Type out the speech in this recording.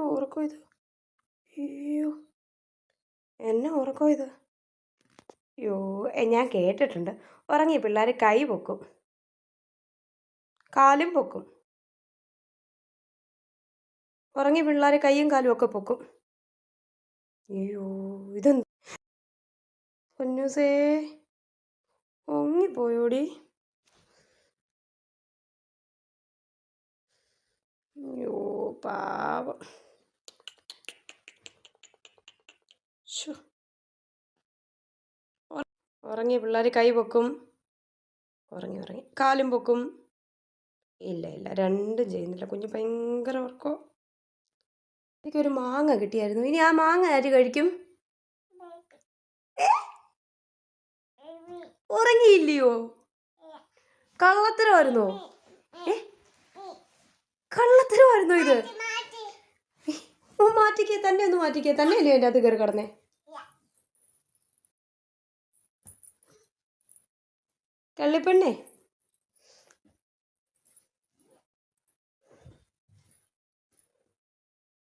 എന്തോ ഉറക്കം ഇത് അയ്യോ എന്നെ ഉറക്കം ഇത് അയ്യോ ഞാൻ കേട്ടിട്ടുണ്ട്. ഉറങ്ങി പിള്ളേർ കൈ പൊക്കും. കാലും പൊക്കും. ഉറങ്ങി പിള്ളേർ കൈയും കാലും ഒക്കെ പൊക്കും. അയ്യോ ഇതെന്ത്? പൊന്നൂസേ ഒങ്ങിപ്പോയോടി അയ്യോ പാവം. ഉറങ്ങി പിള്ളേർ കൈ പൊക്കും. ഉറങ്ങി ഉറങ്ങി. കാലും പൊക്കും. ഇല്ല ഇല്ല. രണ്ടും ചെയ്യുന്നില്ല. കുഞ്ഞ് ഭയങ്കര ഉറക്കോ. എനിക്കൊരു മാങ്ങ കിട്ടിയായിരുന്നു. ഇനി ആ മാങ്ങ ആര് കഴിക്കും? ഉറങ്ങിയില്ലയോ? കള്ളത്തരമായിരുന്നോ? ഏ? കള്ളത്തരമായിരുന്നോ ഇത്? മാറ്റിക്കേ. തന്നെ ഒന്ന് മാറ്റിക്കേ. തന്നെ അല്ലേ എന്റെ അത് കയറി കിടന്നേ? కళ్ళిపండి